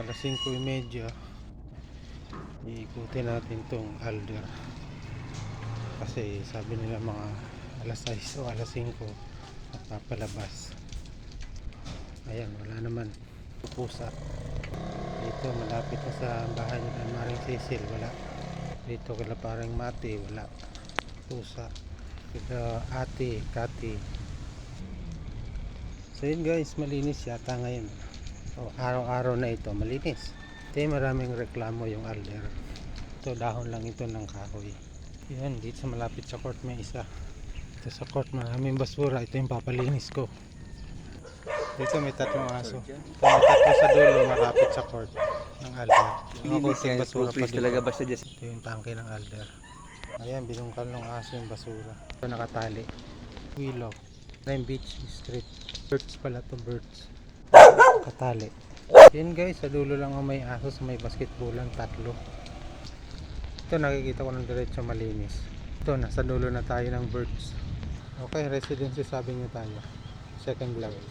alas 5.30 iikutin natin tong alder kasi sabi nila mga alas 6 o alas 5 papalabas ayan wala naman pusa. Dito malapit na sa bahay nila Maring Cecil wala. Dito kila parang mati wala pusa. Kila ate kati. So yun guys malinis yata ngayon o, araw-araw na ito malinis. Ito maraming reklamo yung alder. Ito dahon lang ito ng kahoy. Yan dito sa malapit sa court may isa. Ito sa court maraming basura. Ito yung papalinis ko. Dito may tatlong aso. Ito may tatlo sa dulo malapit sa court ng alder. Mga kunting basura pa dito talaga basta dyan. ito yung tangke ng alder. Ayan binungkal ng aso yung basura. Ito nakatali. Willow. Lime Beach Street. Birds pala to birds katali. Yun guys sa dulo lang ang may aso sa may basketballan tatlo. Ito nakikita ko ng diretso malinis. Ito nasa dulo na tayo ng birds. Okay residency sabi niyo tayo. Second level